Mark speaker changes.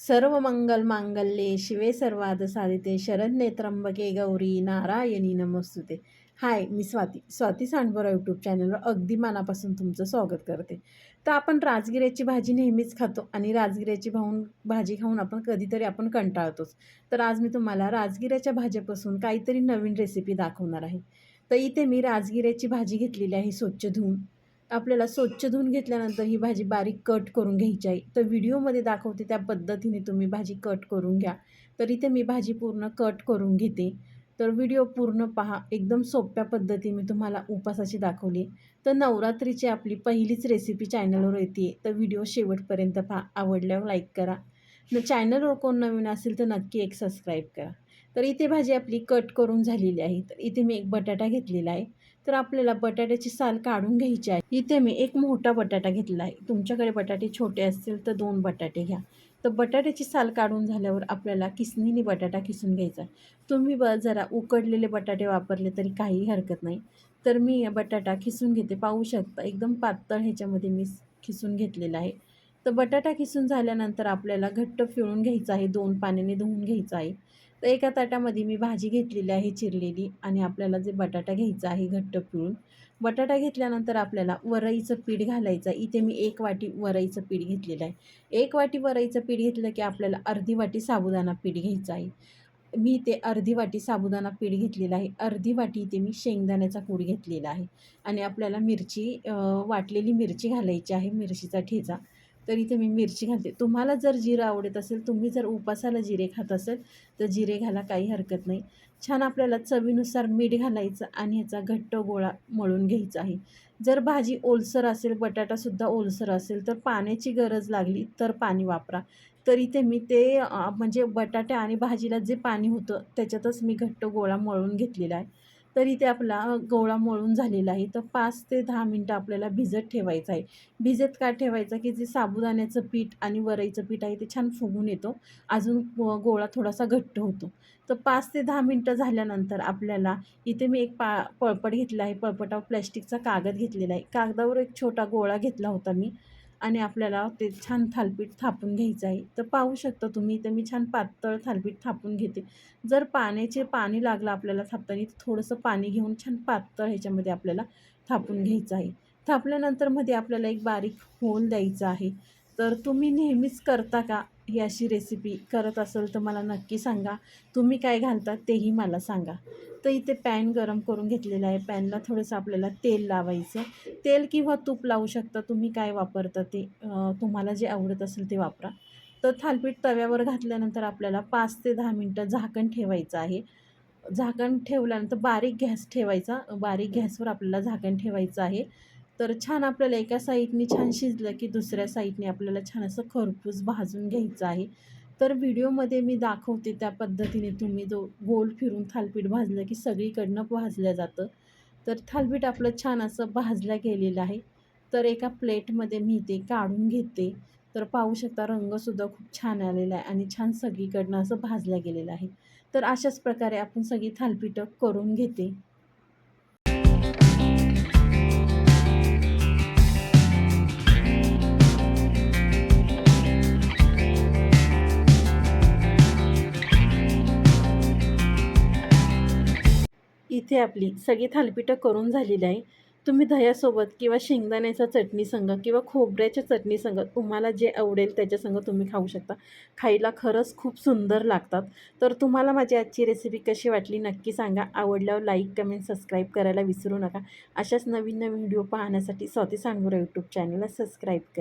Speaker 1: सर्व मंगल मांगल्ये शिवे सर्वाद साधिते शरण्ये त्र्यंबके गौरी नारायणी नमस्तुते. हाय मी स्वाती स्वाती सांडबोरा यूट्यूब चॅनलवर अगदी मनापासून तुमचं स्वागत करते. तर आपण राजगिऱ्याची भाजी नेहमीच खातो आणि राजगिऱ्याची भाऊन भाजी खाऊन आपण कधीतरी आपण कंटाळतोच. तर आज मी तुम्हाला राजगिऱ्याच्या भाज्यापासून काहीतरी नवीन रेसिपी दाखवणार आहे. तर इथे मी राजगिऱ्याची भाजी घेतलेली आहे स्वच्छ धुवून. आपल्याला स्वच्छ धुवून घेतल्यानंतर ही भाजी बारीक कट करून घ्यायची आहे. तर व्हिडिओमध्ये दाखवते त्या पद्धतीने तुम्ही भाजी कट करून घ्या. तर इथे मी भाजी पूर्ण कट करून घेते. तर व्हिडिओ पूर्ण पहा. एकदम सोप्या पद्धती मी तुम्हाला उपासाची दाखवली. तर नवरात्रीची आपली पहिलीच रेसिपी चॅनलवर येते. तर व्हिडिओ शेवटपर्यंत पहा. आवडल्यावर लाईक करा. न चॅनलवर कोण नवीन असेल तर नक्की एक सबस्क्राईब करा. तर इथे भाजी आपली कट करून झालेली आहे. तर इथे मी एक बटाटा घेतलेला आहे. तर आपल्याला बटाट्याची साल काढून घ्यायची आहे. इथे मी एक मोठा बटाटा घेतला आहे. तुमच्याकडे बटाटे छोटे असतील तर दोन बटाटे घ्या. तर बटाट्याची साल काढून झाल्यावर आपल्याला किसनीने बटाटा किसून घ्यायचा तुम्ही ब जरा उकडलेले बटाटे वापरले तरी काही हरकत नाही. तर मी बटाटा खिसून घेते. पाहू शकता एकदम पातळ ह्याच्यामध्ये मी खिसून घेतलेला आहे. तर बटाटा खिसून झाल्यानंतर आपल्याला घट्ट फिळून घ्यायचं आहे. दोन पाण्याने धुवून घ्यायचं आहे. तर एका ताटामध्ये मी भाजी घेतलेली आहे चिरलेली आणि आपल्याला जे बटाटा घ्यायचा आहे घट्ट पिळून. बटाटा घेतल्यानंतर आपल्याला वरईचं पीठ घालायचं इथे मी एक वाटी वरईचं पीठ घेतलेलं आहे. एक वाटी वरईचं पीठ घेतलं की आपल्याला अर्धी वाटी साबुदाणा पीठ घ्यायचं आहे. मी ते अर्धी वाटी साबुदाणा पीठ घेतलेलं आहे. अर्धी वाटी इथे मी शेंगदाण्याचा कूड घेतलेला आहे. आणि आपल्याला मिरची वाटलेली मिरची घालायची आहे. मिरचीचा ठेचा. तर इथे मी मिरची घालते. तुम्हाला जर जिरं आवडत असेल तुम्ही जर उपासाला जिरे खात असेल तर जिरे घाला काही हरकत नाही. छान आपल्याला चवीनुसार मीठ घालायचं आणि ह्याचा घट्ट गोळा मळून घ्यायचा आहे. जर भाजी ओलसर असेल बटाटासुद्धा ओलसर असेल तर पाण्याची गरज लागली तर पाणी वापरा. तर इथे मी ते म्हणजे बटाटे आणि भाजीला जे पाणी होतं त्याच्यातच मी घट्ट गोळा मळून घेतलेला आहे. तर इथे आपला गोळा मळून झालेला आहे. तर पाच ते दहा मिनटं आपल्याला भिजत ठेवायचं आहे. भिजत का ठेवायचं? की जे साबुदाण्याचं पीठ आणि वरईचं पीठ आहे ते छान फुगून येतो. अजून गोळा थोडासा घट्ट होतो. तर पाच ते दहा मिनटं झाल्यानंतर आपल्याला इथे मी एक पा पळपट घेतला आहे. पळपटावर प्लॅस्टिकचा कागद घेतलेला आहे. कागदावर एक छोटा गोळा घेतला होता मी. आणि आपल्याला ते छान थालपीठ थापून घ्यायचं आहे. तर पाहू शकता तुम्ही तर मी छान पातळ थालपीठ थापून घेते. जर पाण्याचे पाणी लागलं आपल्याला थापताना थोडंसं पाणी घेऊन छान पातळ ह्याच्यामध्ये आपल्याला थापून घ्यायचं आहे. थापल्यानंतरमध्ये आपल्याला एक बारीक होल द्यायचा आहे. तर तुम्ही नेहमीच करता का? ही अशी रेसिपी करत असेल तर मला नक्की सांगा. तुम्ही काय घालता तेही मला सांगा. तर इथे पॅन गरम करून घेतलेलं आहे. पॅनला थोडंसं आपल्याला तेल लावायचं तेल किंवा तूप लावू शकता. तुम्ही काय वापरता ते तुम्हाला जे आवडत असेल ते वापरा. तर थालपीठ तव्यावर घातल्यानंतर आपल्याला पाच ते दहा मिनटं झाकण ठेवायचं आहे. झाकण ठेवल्यानंतर बारीक गॅस ठेवायचा. बारीक गॅसवर आपल्याला झाकण ठेवायचं आहे. तर छान आपल्याला एका साईडने छान शिजलं की दुसऱ्या साईडने आपल्याला छान असं खरपूस भाजून घ्यायचं आहे. तर व्हिडिओमध्ये मी दाखवते त्या पद्धतीने तुम्ही जो गोल फिरून थालपीठ भाजलं की सगळीकडनं भाजलं जातं. तर थालपीठ आपलं छान असं भाजलं गेलेलं आहे. तर एका प्लेटमध्ये मी ते काढून घेते. तर पाहू शकता रंगसुद्धा खूप छान आलेला आहे आणि छान सगळीकडनं असं भाजलं गेलेलं आहे. तर अशाच प्रकारे आपण सगळी थालपीठं करून घेते. इथे आपली सगळी थालपिठं करून झालेली आहे. तुम्ही दह्यासोबत किंवा शेंगदाण्याचा चटणी संग किंवा खोबऱ्याच्या चटणी संघ तुम्हाला जे आवडेल त्याच्यासंग तुम्ही खाऊ शकता. खायला खरंच खूप सुंदर लागतात. तर तुम्हाला माझी आजची रेसिपी कशी वाटली नक्की सांगा. आवडल्यावर लाईक कमेंट सबस्क्राईब करायला विसरू नका. अशाच नवीन नवीन व्हिडिओ पाहण्यासाठी स्वाती सांगोरा यूट्यूब चॅनलला सबस्क्राईब करा.